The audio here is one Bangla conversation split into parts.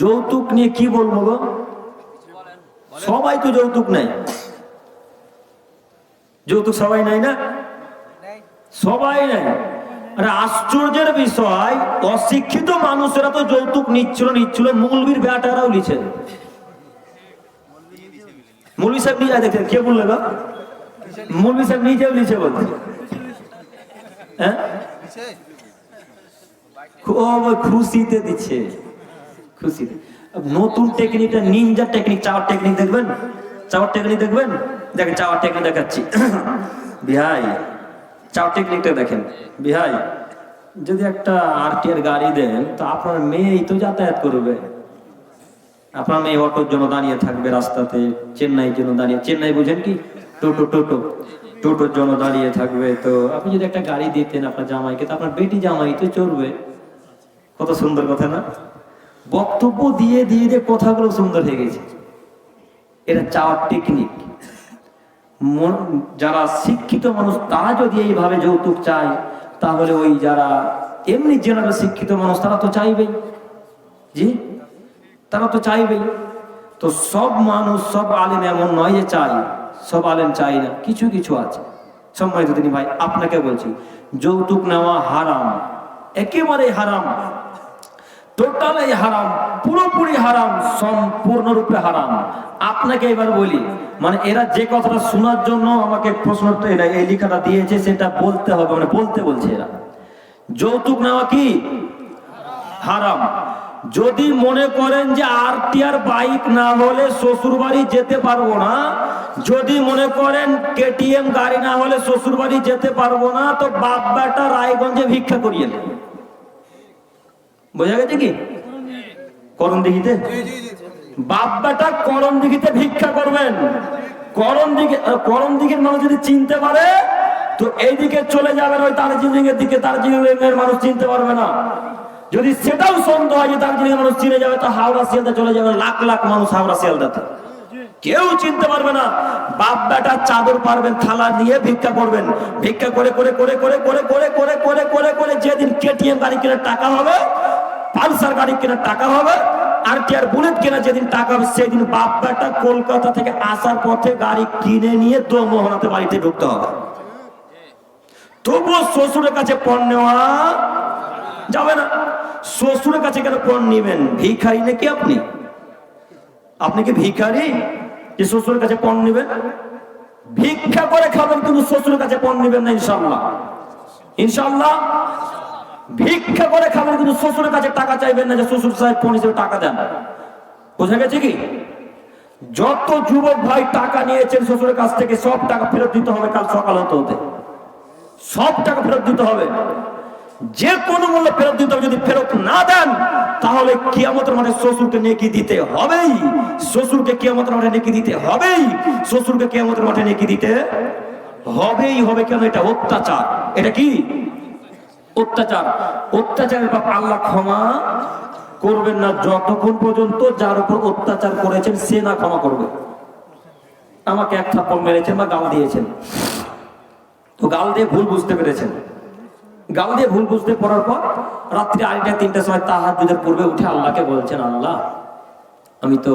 যৌতুক নিয়ে কি বলব গো? সবাই তো যৌতুক নেয়। যৌতুক সবাই নাই না? সবাই নাই আরে আশ্চর্যের বিষয়, অশিক্ষিত মানুষেরা তো যৌতুক নিচ্ছিল নিচ্ছিল। মৌলবীর বেটারাও লিছে মৌলবী সাহেব নিয়ে দেখেন কে বললে গো? মৌলবী সাহেব নিজেও লিছে বলছে। হ্যাঁ? খুব খুশিতে দিচ্ছে। খুশিতে নতুন টেকনিকটা নিনজা টেকনিক চাওয়ার টেকনিক দেখবেন? চাওয়ার টেকনিক দেখবেন? দেখেন, চাওয়ার টেকনিক দেখাচ্ছি। বিহাই, চাওয়ার টেকনিকটা দেখেন। বিহাই, যদি একটা আরটিআর গাড়ি দেন, তো আপনার মেয়েই তো যাতায়াত করবে। আপনার মেয়ে অটোর জন্য দাঁড়িয়ে থাকবে রাস্তাতে, চেন্নাইয়ের জন্য দাঁড়িয়ে। চেন্নাই বুঝেন কি? টোটো টোটো। টোটোর জন্য দাঁড়িয়ে থাকবে। তো আপনি যদি একটা গাড়ি দিতেন আপনার জামাইকে, তো আপনার বেটি জামাই তো চলবে। কত সুন্দর কথা না? বক্তব্য দিয়ে দিয়ে দিয়ে কথাগুলো সুন্দর হয়ে গেছে। এটা চাওয়ার টেকনিক যারা শিক্ষিত মানুষ, তারা যদি এইভাবে যৌতুক চায়, তাহলে ওই যারা এমনি জেনারেল শিক্ষিত মানুষ, তারা তো চাইবেই জি? তারা তো চাইবেই তো সব মানুষ, সব আলেম এমন নয় যে চাই সব আলেম চাই না। কিছু কিছু আছে। সম্মানিত তিনি ভাই, আপনাকে বলছি, যৌতুক নেওয়া হারাম। একেবারে হারাম। টোটালি হারাম, পুরোপুরি হারাম, সম্পূর্ণরূপে হারাম। আপনাকে এবার বলি মানে এরা যে কথাটা শোনার জন্য আমাকে প্রশ্নটা এরা এই লেখাটা দিয়েছে, সেটা বলতে হবে মানে বলতে বলছে এরা। যৌতুক নেওয়া কি? হারাম। যদি মনে করেন যে আর আরটিআর বাইক না হলে শ্বশুর বাড়ি যেতে পারব না, যদি মনে করেন কেটিএম গাড়ি না হলে শ্বশুর বাড়ি যেতে পারব না, তো বাপ বেটা রায়গঞ্জে ভিক্ষা করিয়ে নেন বোঝা গেছে কি? করণ দিঘিতে বাপ বেটা করণ দিঘিতে ভিক্ষা করবেন। করণ আহ, করণ দিঘির মানুষ যদি চিনতে পারে তো এইদিকে চলে যাবেন ওই দার্জিলিং এর দিকে। দার্জিলিং এর মানুষ চিনতে পারবে না। যদি সেটাও সন্দেহ হয় যে দার্জিলিং মানুষ চিনে যাবে তো হাওড়া শিয়ালদা চলে যাবে লাখ লাখ মানুষ হাওড়া শিয়ালদাতে। কেউ চিনতে পারবে না। বাপ বেটা চাদর পারবেন থালা নিয়ে ভিক্ষা করবেন। ভিক্ষা করে করে করে করে করে করে করে করে করে করে যেদিন কেটিএম গাড়ি কেনার টাকা হবে পালসার গাড়ি কেনার টাকা হবে আর কি আর বুলেট কেনা যেদিন টাকা হবে সেদিন বাপ বেটা কলকাতা থেকে আসার পথে গাড়ি কিনে নিয়ে দোমোহনাতে বাড়িতে ঢুকতে হবে। তবুও শ্বশুরের কাছে পণ নেওয়া যাবে না। শ্বশুরের কাছে কেন পণ নিবেন? ভিখারি নাকি আপনি? আপনি কি ভিখারি? যে শ্বশুরের কাছে পণ নেবেন? ভিক্ষা করে খাবেন, কিন্তু শ্বশুরের কাছে পণ নেবেন না ইনশাল্লাহ ইনশাল্লাহ ভিক্ষা করে খাবেন, কিন্তু শ্বশুরের কাছে টাকা চাইবেন না যে শ্বশুর সাহেব পণ হিসেবে টাকা দেন। বোঝা গেছে কি? যত যুবক ভাই টাকা নিয়েছেন শ্বশুরের কাছ থেকে, সব টাকা ফেরত দিতে হবে কাল সকাল হতে হতে। সব টাকা ফেরত দিতে হবে। যে কোনো মূল্যে ফেরত দিতে হবে। যদি ফেরত না দেন, তাহলে কিয়ামতের মাঠে শ্বশুরকে নেকি দিতে হবেই। শ্বশুরকে কিয়ামতের মাঠে নেকি দিতে হবেই। শ্বশুরকে কিয়ামতের মাঠে নেকি দিতে হবেই। হবে কেন? এটা অত্যাচার। এটা কি? অত্যাচার। অত্যাচারের ব্যাপার আল্লাহ ক্ষমা করবেন না যতক্ষণ পর্যন্ত যার উপর অত্যাচার করেছেন, সে না ক্ষমা করবে। আমাকে এক থাপ্পড় মেরেছেন বা গাল দিয়েছেন। তো গাল দিয়ে ভুল বুঝতে পেরেছেন। গাল দিয়ে ভুল বুঝতে পড়ার পর রাত্রি আড়াইটা, তিনটার সময় তাহার দুধের পূর্বে উঠে আল্লাহকে বলছেন, আল্লাহ, আমি তো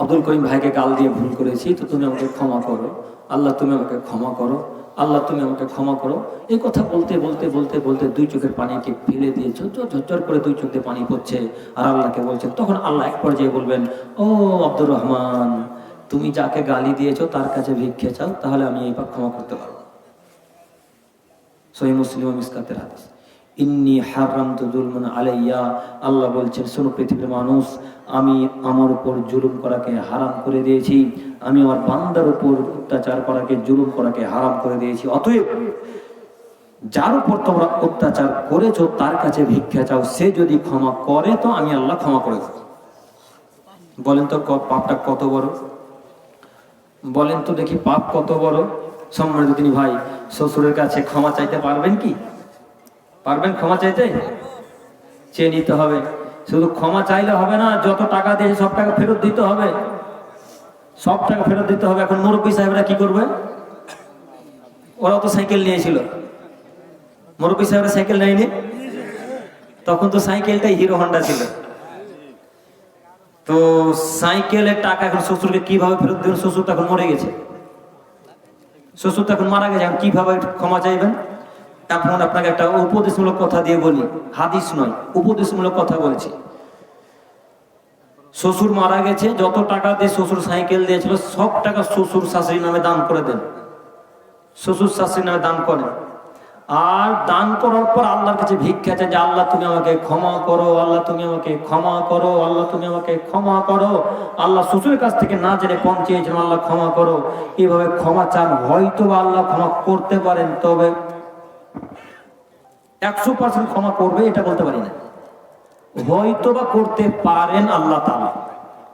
আব্দুল করিম ভাইকে গাল দিয়ে ভুল করেছি, তো তুমি আমাকে ক্ষমা করো। আল্লাহ, তুমি আমাকে ক্ষমা করো। আল্লাহ তুমি আমাকে ক্ষমা করো। এই কথা বলতে বলতে বলতে বলতে দুই চোখের পানিকে ফেলে দিয়ে ঝরঝর ঝরঝর করে দুই চোখ দিয়ে পানি পড়ছে। আর আল্লাহকে বলছেন তখন আল্লাহ এক পর্যায়ে বলবেন, ও আব্দুর রহমান, তুমি যাকে গালি দিয়েছ তার কাছে ভিক্ষে চাও, তাহলে আমি এই পাপ ক্ষমা করতে পারব। সহি মুসলিম মিসকাতের হাদিস। ইন্নি হারাম তো জুলমান আলাইয়া আল্লাহ বলছেন, শোনো পৃথিবীর মানুষ, আমি আমার উপর জুলুম করাকে হারাম করে দিয়েছি। আমি আমার বান্দার উপর অত্যাচার করাকে, জুলুম করাকে হারাম করে দিয়েছি। অতএব যার উপর তোমরা অত্যাচার করেছ, তার কাছে ভিক্ষা চাও। সে যদি ক্ষমা করে, তো আমি আল্লাহ ক্ষমা করে দেব। বলেন তো পাপটা কত বড়? বলেন তো দেখি, পাপ কত বড়? সম্মানিত তিনি ভাই, শ্বশুরের কাছে ক্ষমা চাইতে পারবেন কি? পারবেন ক্ষমা চাইতে? চেয়ে নিতে হবে। শুধু ক্ষমা চাইলে হবে না, যত টাকা দিয়েছে সব টাকা ফেরত দিতে হবে। সব টাকা ফেরত দিতে হবে। এখন মুরব্বী সাহেবরা কি করবে? ওরাও তো সাইকেল নিয়েছিল। মুরব্বী সাহেবরা সাইকেল নেয়নি? তখন তো সাইকেলটাই হিরো হন্ডা ছিল। তো সাইকেলের টাকা এখন শ্বশুরকে কীভাবে ফেরত দেবেন? শ্বশুর তখন মরে গেছে। শ্বশুর তখন মারা গেছে। এখন কীভাবে ক্ষমা চাইবেন? এখন আপনাকে একটা উপদেশমূলক কথা দিয়ে বলি। হাদিস নয়, উপদেশমূলক কথা বলছি। শ্বশুর মারা গেছে, যত টাকা দিয়ে শ্বশুর সাইকেল দিয়েছিল, সব টাকা শ্বশুর শাশুড়ি নামে দান করে দেন। শ্বশুর শাশুড়ি নামে দান করেন। আর দান করার পর আল্লাহর কাছে ভিক্ষা চান যে, আল্লাহ, তুমি আমাকে ক্ষমা করো, আল্লাহ, তুমি আমাকে ক্ষমা করো, আল্লাহ, তুমি আমাকে ক্ষমা করো। আল্লাহ শ্বশুরের কাছ থেকে না জেনে কম আল্লাহ, ক্ষমা করো। এইভাবে ক্ষমা চান, হয়তো আল্লাহ ক্ষমা করতে পারেন, তবে একশো পার্সেন্ট ক্ষমা করবে, এটা বলতে পারি না। হয়তো বা করতে পারেন আল্লাহ তালা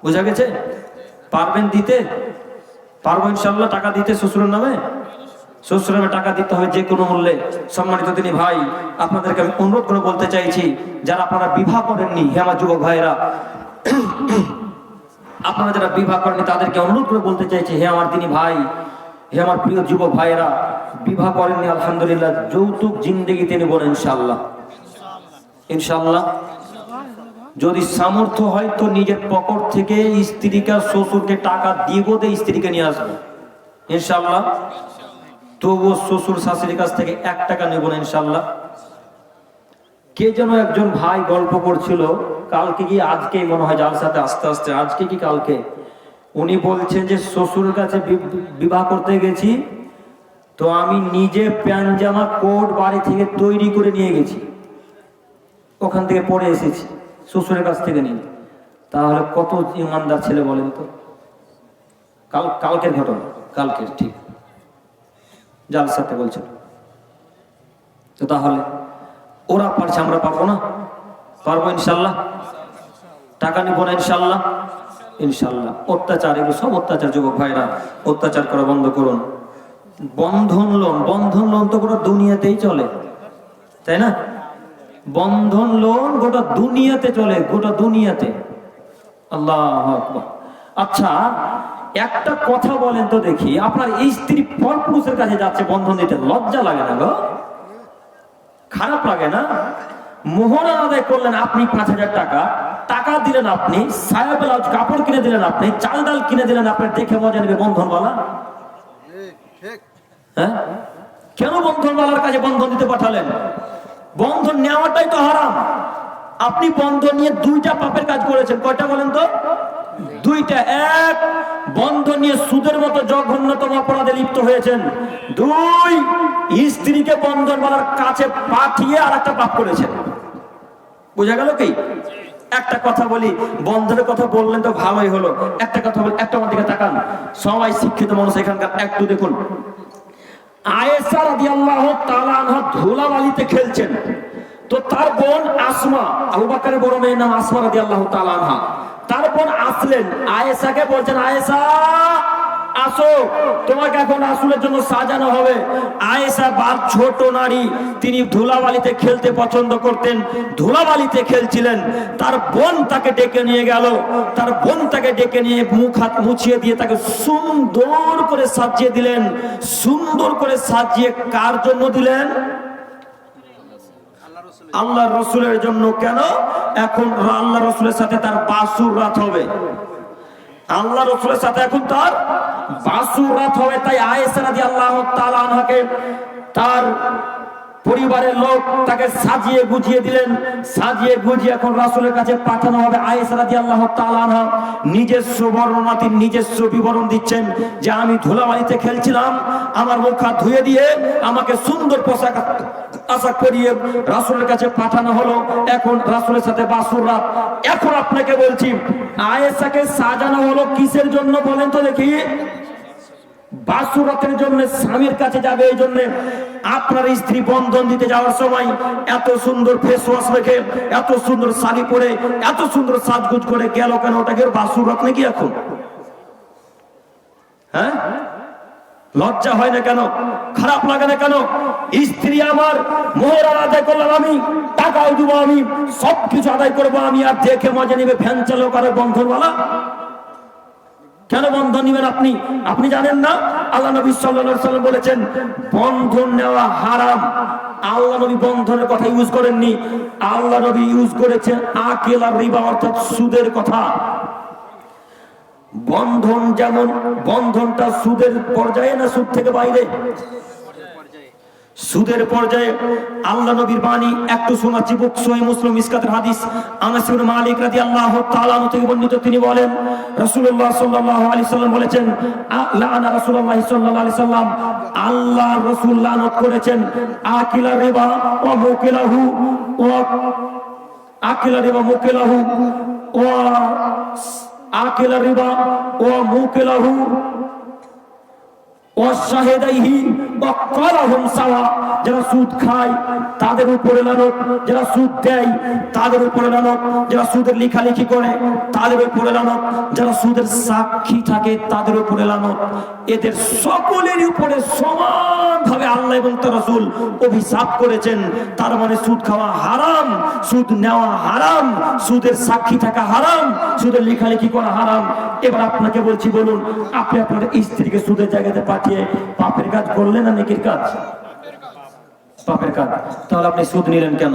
বোঝা গেছে? পারবেন দিতে? পারব ইনশাল্লাহ টাকা দিতে শ্বশুরের নামে? শ্বশুরের নামে টাকা দিতে হবে যে কোনো মূল্যে। সম্মানিত তিনি ভাই, আপনাদেরকে আমি অনুরোধ করে বলতে চাইছি, যারা আপনারা বিবাহ করেননি, হে আমার যুবক ভাইরা আপনারা যারা বিবাহ করেননি, তাদেরকে অনুরোধ করে বলতে চাইছি, হে আমার তিনি ভাই, হে আমার প্রিয় যুবক ভাইয়েরা, বিবাহ করেননি, আলহামদুলিল্লাহ, যৌতুক জিন্দেগি তিনি বলেন ইনশাল্লাহ ইনশাল্লাহ যদি সামর্থ্য হয় তো নিজের পকেট থেকে স্ত্রীকে, শ্বশুরকে টাকা দিয়ে বোধে স্ত্রীকে নিয়ে আসবে। ইনশাল্লাহ তবুও শ্বশুর শাশুড়ির কাছ থেকে এক টাকা নেব না ইনশাল্লাহ কে যেন একজন ভাই গল্প করছিল, কালকে কি আজকেই মনে হয় যার সাথে আস্তে আস্তে, আজকে কি কালকে? উনি বলছেন যে, শ্বশুরের কাছে বিবাহ করতে গেছি, তো আমি নিজে প্যান্ট জামা কোট বাড়ি থেকে তৈরি করে নিয়ে গেছি। ওখান থেকে পড়ে এসেছি। শ্বশুরের কাছ থেকে নিন। তাহলে কত ইমানদার ছেলে বলেন তো? কাল, কালকের ঘটনা, কালকের, ঠিক। যার সাথে বলছেন তো তাহলে ওরা পারছে, আমরা পারব না? পারব ইনশাল্লাহ? টাকা নিবো না ইনশাল্লাহ? ইনশাল্লাহ। অত্যাচার, এগুলো সব অত্যাচার, যুবক ভাইরা, অত্যাচার করা বন্ধ করুন। বন্ধন লোন বন্ধন লোন তো পুরো দুনিয়াতেই চলে। তাই না? বন্ধন লোন গোটা দুনিয়াতে চলে গোটা দুনিয়াতে। আল্লাহ আচ্ছা একটা কথা বলেন তো দেখি আপনার এই স্ত্রী পরপুরুষের কাছে যাচ্ছে বন্ধন দিতে লজ্জা লাগে না গো? খারাপ লাগে না? মোহরা আদায় করলেন আপনি পাঁচ হাজার টাকা টাকা দিলেন আপনি সায়া ব্লাউজ কাপড় কিনে দিলেন আপনি চাল ডাল কিনে দিলেন আপনার দেখে মজা নেবে বন্ধনওয়ালা? হ্যাঁ? কেন বন্ধনওয়ালার কাছে বন্ধন দিতে পাঠালেন? বন্ধন নেওয়াটাই তো হারাম। আপনি বন্ধন নিয়ে দুইটা পাপের কাজ করেছেন। কয়টা বলেন তো? দুইটা। এক বন্ধ নিয়ে সুদের মতো জঘন্যতম অপরাধে লিপ্ত হয়েছেন। দুই, স্ত্রীকে বন্ধনওয়ালার কাছে পাঠিয়ে আর একটা পাপ করেছেন। বোঝা গেল কি? একটা কথা বলি, বন্ধনের কথা বললেন তো ভালোই হলো। একটা কথা বলি, একটা আমার দিকে তাকান। সবাই শিক্ষিত মানুষ এখানকার। একটু দেখুন। আয়েশা রাদিয়াল্লাহু তাআলা আনহা ধুলাবালিতে খেলছেন। তো তার বোন আসমা, আবু বকরের বড় নাম আসমা রাদিয়াল্লাহু তাআলা আনহা। তার বোন আসলেন। আয়েশাকে বলছেন, আয়েশা আসো, তোমাকে এখন রাসূলের জন্য সাজানো হবে। আয়েশা বাদ ছোট নারী, তিনি ধুলাবালিতে খেলতে পছন্দ করতেন, ধুলাবালিতে খেলছিলেন। তার বোন তাকে ডেকে নিয়ে গেল। তার বোন তাকে ডেকে নিয়ে মুখ হাত মুছিয়ে দিয়ে তাকে সুন্দর করে সাজিয়ে দিলেন। সুন্দর করে সাজিয়ে কার জন্য দিলেন? আল্লাহ রসুলের জন্য। কেন? এখন আল্লাহ রসুলের সাথে তার বাসুর রাত হবে। আল্লাহ রসুলের সাথে এখন তার বাসুর রাত হবে তাই আয়েশা রাদি আল্লাহ আনহাকে তার পরিবারের লোক তাকে সাজিয়ে গুজিয়ে দিলেন। সাজিয়ে গুজিয়ে এখন রাসুলের কাছে পাঠানো হবে আয়েশা রাদি আল্লাহ তালানহা নিজস্ব বর্ণনাতির নিজস্ব বিবরণ দিচ্ছেন যে আমি ধুলাবাড়িতে খেলছিলাম, আমার মুখ হাত ধুয়ে দিয়ে আমাকে সুন্দর পোশাক আশা করিয়ে রাসুলের কাছে পাঠানো হলো। এখন রাসুলের সাথে বাসুর রাত। এখন আপনাকে বলছি, আয়েশাকে সাজানো হলো কিসের জন্য বলেন তো দেখি। বাসুরাতের জন্য স্বামীর কাছে যাবে এই জন্য আপনার স্ত্রী বন্ধন দিতে যাওয়ার সময় এত সুন্দর ফেস ওয়াশ রেখে, এত সুন্দর শাড়ি পরে, এত সুন্দর সাজগুজ করে গেল কেন? ওটাকে বাসুরাত নাকি এখন? হ্যাঁ? লজ্জা হয় না কেন? খারাপ লাগে না কেন? স্ত্রী আমার মোহর আদায় করলাম আমি, টাকাও দেবো আমি, সবকিছু আদায় করব আমি, আর দেখে মজা নিবে ফ্যান চালক আর বন্ধনওয়ালা? কেন বন্ধন নিবেন আপনি? আপনি জানেন না? আল্লাহ নবী সাল্লাম বলেছেন, বন্ধন নেওয়া হারাম। আল্লাহ নবী বন্ধনের কথা ইউজ করেননি। আল্লাহ নবী ইউজ করেছেন আকেল রিবা অর্থাৎ সুদের কথা। বন্ধন যেমন, বন্ধনটা সুদের পর্যায়ে না সুদ থেকে বাইরে? সুদের পর্যায়ে। আল্লাহ নবীর বাণী, একটু শোনাচ্ছি বুক সহি মুসলিম ইসকাতের হাদিস। আনাস ইবনে মালিক রাদিয়াল্লাহু তাআলা আনহু থেকে বর্ণিত তিনি বলেন রাসূলুল্লাহ সাল্লাল্লাহু আলাইহি সাল্লাম বলেছেন লাআনা রাসূলুল্লাহ সাল্লাল্লাহু আলাইহি সাল্লাম। আল্লাহ রাসূল লানত করেছেন, আকিলা রিবা ও মুকিলাহু ওয়া, আকিলা রিবা মুকিলাহু ওয়া, আকিলা রিবা ওয়া মুকিলাহু অশাহেদাইহি ওয়াকালাহুম সাওয়া, যারা সুদ খায়, তাদের উপরে লানত, যারা সুদ দেয়, তাদের উপরে লানত, যারা সুদের লেখালেখি করে, তাদের উপরে লানত, যারা সুদের সাক্ষী থাকে, তাদের উপরে লানত। এদের সকলের উপরে সমানভাবে আল্লাহ এবং তার রাসূল অভিশাপ করেছেন। তার মানে সুদ খাওয়া হারাম, সুদ নেওয়া হারাম, সুদের সাক্ষী থাকা হারাম, সুদের লেখালেখি করা হারাম। এবার আপনাকে বলছি, বলুন, আপনি আপনার স্ত্রীকে সুদের জায়গাতে পাঠিয়ে পাপের কাজ করলেন না নেকির কাজ? পাপের কাজ। তাহলে আপনি সুদ নিলেন কেন?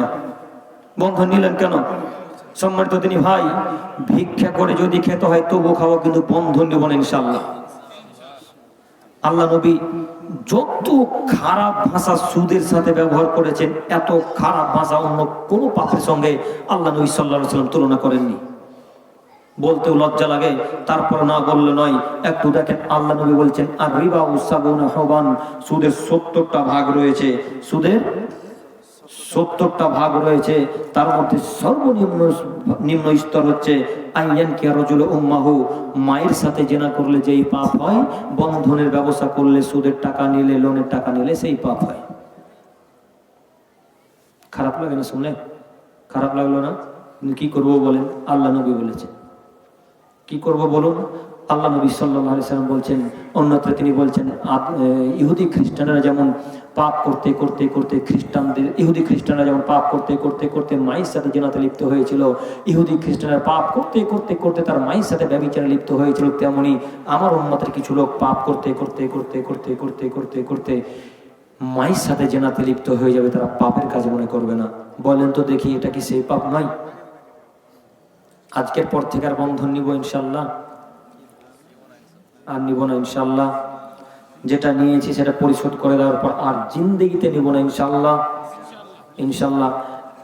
বন্ধন নিলেন কেন? সম্মানিত তিনি ভাই, ভিক্ষা করে যদি খেতে হয় তবু খাওয়া কিন্তু বন্ধন নিব না ইনশাল্লাহ আল্লাহ নবী যত খারাপ ভাষা সুদের সাথে ব্যবহার করেছেন, এত খারাপ ভাষা অন্য কোনো পাপের সঙ্গে আল্লাহ নবী সাল্লাহ সাল্লাম তুলনা করেননি। বলতেও লজ্জা লাগে, তারপর না বললে নয়। একটু দেখেন, আল্লাহ নবী বলছেন আর রিবা উসাবুনা হবান, সুদের সত্তরটা ভাগ রয়েছে। সুদের সত্তরটা ভাগ রয়েছে, তার মধ্যে সর্বনিম্ন নিম্ন স্তর হচ্ছে, আইয়ান কে রজুল উম্মাহু, মায়ের সাথে জেনা করলে যেই পাপ হয়, বন্ধনের ব্যবস্থা করলে সুদের টাকা নিলে, লোনের টাকা নিলে সেই পাপ হয়। খারাপ লাগে না শুনলে? খারাপ লাগল না? কি করব বলেন? আল্লাহ নবী বলেছেন। কি করব বলুন? আল্লাহ নবী আলাইহি সাল্লাম বলছেন, অন্যত্র তিনি বলছেন ইহুদি খ্রিস্টানরা যেমন পাপ করতে করতে করতে খ্রিস্টানদের, ইহুদি খ্রিস্টানরা যেমন পাপ করতে করতে করতে মায়ের সাথে জেনাতে লিপ্ত হয়েছিল, ইহুদি খ্রিস্টানরা পাপ করতে করতে করতে তার মায়ের সাথে ব্যবিচারে লিপ্ত হয়েছিল, তেমনি আমার উন্মতের কিছু লোক পাপ করতে করতে করতে করতে করতে করতে করতে মায়ের সাথে জেনাতে লিপ্ত হয়ে যাবে, তারা পাপের কাজ মনে করবে না। বলেন তো দেখি এটা কি সেই পাপ নয়? আজকের পর থেকে আর বন্ধন নিব ইনশাল্লাহ। আর নিব না ইনশাল্লাহ। যেটা নিয়েছি সেটা পরিশোধ করে দেওয়ার পর আর জিন্দেগিতে নিব না ইনশাল্লাহ। ইনশাল্লাহ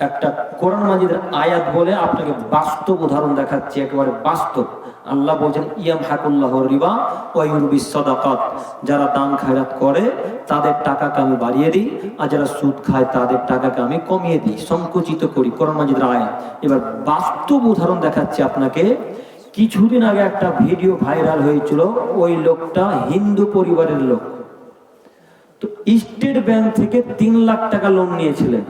একটা কোরআন মাজিদের আয়াত বলে আপনাকে বাস্তব উদাহরণ দেখাচ্ছি, একেবারে বাস্তব। আল্লাহ বলছেন ইয়াম হাকুল্লাহ রিবা ওয়ুরবিস সাদাকাত। যারা দান খায়রাত করে, তাদের টাকাকে আমি বাড়িয়ে দিই, আর যারা সুদ খায়, তাদের টাকাকে আমি কমিয়ে দিই। সংকুচিত করি, কোরআন মাজিদের আয়াত। এবার বাস্তব উদাহরণ দেখাচ্ছি আপনাকে। কিছুদিন আগে একটা ভিডিও ভাইরাল হয়েছিল, ওই লোকটা হিন্দু পরিবারের লোক। তো স্টেট ব্যাংক থেকে তিন লাখ টাকা লোন নিয়েছিলেন।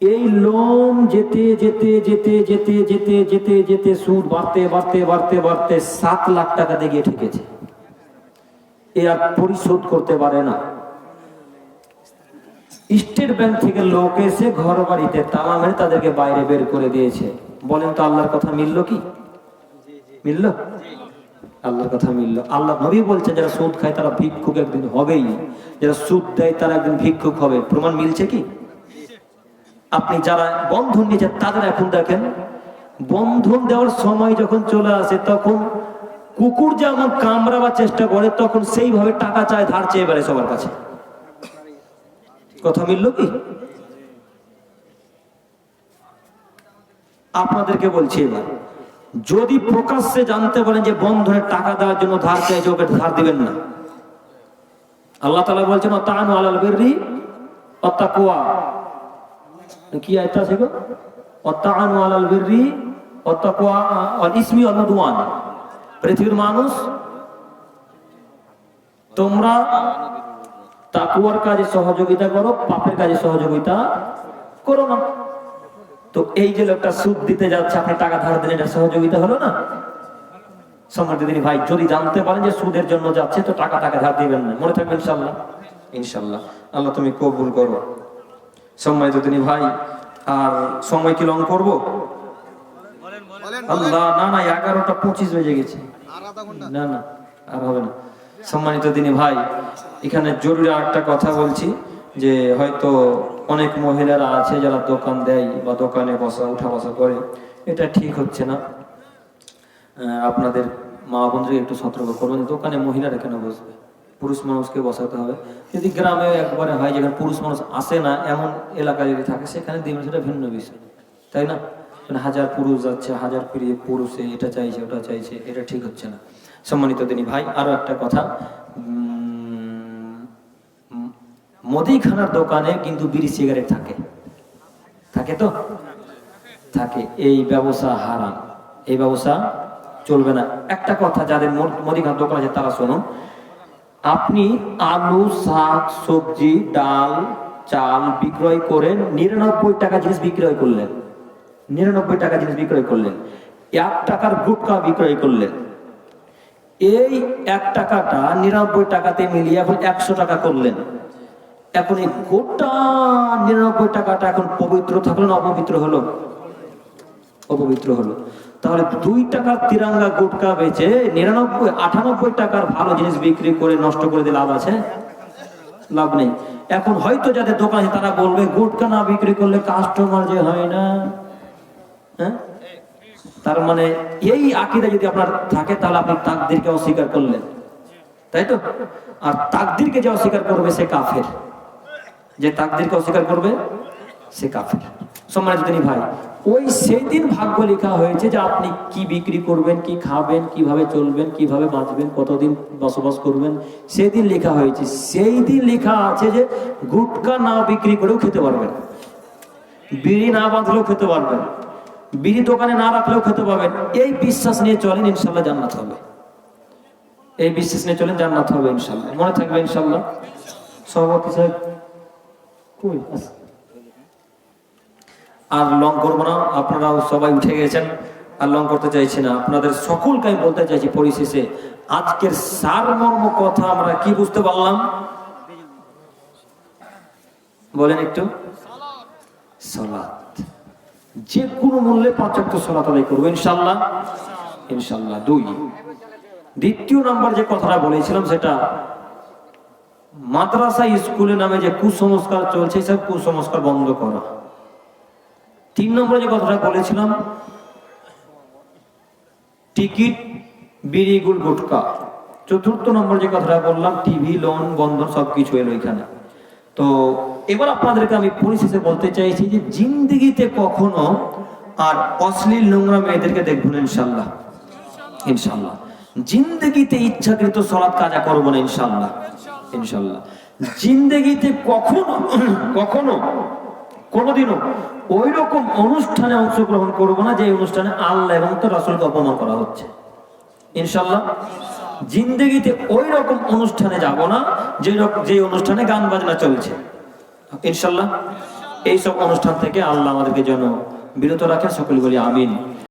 এই লোন যেতে যেতে যেতে যেতে যেতে যেতে যেতে সুদ বাড়তে বাড়তে বাড়তে বাড়তে সাত লাখ টাকাতে গিয়ে ঠেকেছে। এ আর পরিশোধ করতে পারে না। স্টেট ব্যাংক থেকে লোক এসে ঘর বাড়িতে তালা মেরে তাদেরকে বাইরে বের করে দিয়েছে। বলেন তো আল্লাহর কথা মিললো কি? মিললো? আল্লাহর কথা মিললো। আল্লাহ নবী বলছে যারা সুদ খায় তারা ভিক্ষুক একদিন হবেই। যারা সুদ দেয় তারা একদিন ভিক্ষুক হবে। প্রমাণ মিলছে কি? আপনি যারা বন্ধন নিয়েছেন, তাদের এখন দেখেন, বন্ধন দেওয়ার সময় যখন চলে আসে, তখন কুকুর যেমন কামড়াবার চেষ্টা করে, তখন সেইভাবে টাকা চায়, ধার চেয়ে বেড়ে সবার কাছে। কথা মিলল কি? আপনাদেরকে বলছি এবার, যদি প্রকাশ্যে জানতে পারেন যে বন্ধনের টাকা দেওয়ার জন্য ধার চাইছে, ওকে ধার দিবেন না। আল্লাহ তালা বলছেন তানু আলাল বিররি অত্তাকুয়া কি আয়তা আছে গো? আলাল বিররি, অত্তাকুয়া অল ইসমি অল পৃথিবীর মানুষ, তোমরা তাকুয়ার কাজে সহযোগিতা করো, পাপের কাজে সহযোগিতা করো না। তো এই যে লোকটা সুদ দিতে যাচ্ছে, আপনি টাকা ধার দিলেন, এটা সহযোগিতা হলো না? সম্মানিত দিনী ভাই, যদি জানতে পারেন যে সুদের জন্য যাচ্ছে, তো টাকা টাকা ধার দিবেন না। মনে থাকবেন ইনশাল্লাহ ইনশাল্লাহ আল্লাহ তুমি কবুল করো। সম্মানিত দিনী ভাই আর সময় কি লং করব? আল্লাহ না না এগারোটা পঁচিশ বেজে গেছে। না না আর হবে না। সম্মানিত দিনী ভাই এখানে জরুরি একটা কথা বলছি যে হয়তো অনেক মহিলারা আছে যারা দোকান দেয় বা দোকানে বসা উঠা বসা করে। এটা ঠিক হচ্ছে না। আপনাদের মা বোনদের একটু সতর্ক করবেন দোকানে মহিলারা কেন বসবে? পুরুষ মানুষকে বসাতে হবে। যদি গ্রামে একবারে হয়, যেখানে পুরুষ মানুষ আসে না, এমন এলাকা যদি থাকে, সেখানে দিবেন সেটা ভিন্ন বিষয়। তাই না? মানে হাজার পুরুষ যাচ্ছে, হাজার ফিরিয়ে পুরুষে এটা চাইছে, ওটা চাইছে, এটা ঠিক হচ্ছে না। সম্মানিত দিনী ভাই, আরও একটা কথা। মুদিখানার দোকানে কিন্তু বিড়ি সিগারেট থাকে। থাকে তো? থাকে। এই ব্যবসা হারাম। এই ব্যবসা চলবে না। একটা কথা, যাদের মদ- মুদিখানার দোকান আছে, তারা শুনুন। আপনি আলু, শাক, সবজি, ডাল, চাল বিক্রয় করেন, নিরানব্বই টাকা জিনিস বিক্রয় করলেন। নিরানব্বই টাকা জিনিস বিক্রয় করলেন। এক টাকার গুটকা বিক্রয় করলেন। এই এক টাকাটা নিরানব্বই টাকাতে মিলিয়ে এখন একশো টাকা করলেন। এখন এই গোটা নিরানব্বই টাকাটা এখন পবিত্র থাকল না অপবিত্র হলো? অপবিত্র হলো। তাহলে দুই টাকার তিরাঙ্গা গুটকা বেচে নিরানব্বই, আটানব্বই টাকার ভালো জিনিস বিক্রি করে নষ্ট করে দিয়ে লাভ আছে? লাভ নেই। এখন হয়তো যাদের দোকান আছে তারা বলবে, গুটকা না বিক্রি করলে কাস্টমার যে হয় না। হ্যাঁ? তার মানে এই আকিদা যদি আপনার থাকে, তাহলে আপনি তাকদিরকে অস্বীকার করলেন। তাই তো? আর তাকদিরকে যে অস্বীকার করবে সে কাফের। যে তাকদিরকে অস্বীকার করবে, সে কাফের। সম্মানিত ভাই ওই সেই দিন ভাগ্য লেখা হয়েছে যে আপনি কি বিক্রি করবেন, কি খাবেন, কীভাবে চলবেন, কীভাবে বাঁচবেন, কতদিন বসবাস করবেন সেই দিন লেখা হয়েছে। সেই দিন লেখা আছে যে গুটকা না বিক্রি করেও খেতে পারবেন। বিড়ি না বাঁধলেও খেতে পারবেন। বিড়ি দোকানে না রাখলেও খেতে পারবেন। এই বিশ্বাস নিয়ে চলেন, ইনশাল্লাহ জান্নাত হবে। এই বিশ্বাস নিয়ে চলেন, জান্নাত হবে ইনশাল্লাহ। মনে থাকবে ইনশাল্লাহ। সভাপতি সাহেব, কই? আছে? আর লং করব না। আপনারাও সবাই উঠে গেছেন। আর লং করতে চাইছি না। আপনাদের সকলকে আমি বলতে চাইছি পরিশেষে, আজকের সারমর্ম কথা আমরা কি বুঝতে পারলাম? বলেন একটু। সলাৎ যে কোনো মূল্যে পাঁচাত্ত সলাত আদায় করব, ইনশাল্লাহ। ইনশাল্লাহ। দুই। দ্বিতীয় নাম্বার যে কথাটা বলেছিলাম সেটা, মাদ্রাসা স্কুলে নামে যে কুসংস্কার চলছে সব কুসংস্কার বন্ধ করা। তিন নম্বরে যে কথাটা বলেছিলাম, টিকিট, বিড়ি গুল গুটকা। চতুর্থ নম্বর যে কথাটা বললাম, টিভি, লোন বন্ধন সবকিছু এলো এখানে। তো এবার আপনাদেরকে আমি পরিশেষে বলতে চাইছি যে জিন্দিগিতে কখনো আর অশ্লীল নোংরা মেয়েদেরকে দেখবেন ইনশাল্লাহ। ইনশাল্লাহ। জিন্দগিতে ইচ্ছাকৃত সলাৎ কাজা করব না, ইনশাল্লাহ। ইনশাল্লাহ। জিন্দগিতে কখনো কখনো কোনোদিনও ওই রকম অনুষ্ঠানে অংশগ্রহণ করব না যে অনুষ্ঠানে আল্লাহ এবং তো রাসুলকে অপমান করা হচ্ছে। ইনশাল্লাহ জিন্দগিতে ওই রকম অনুষ্ঠানে যাব না যে যে অনুষ্ঠানে গান বাজনা চলছে। ইনশাল্লাহ এইসব অনুষ্ঠান থেকে আল্লাহ আমাদেরকে যেন বিরত রাখে সকলগুলি আমিন।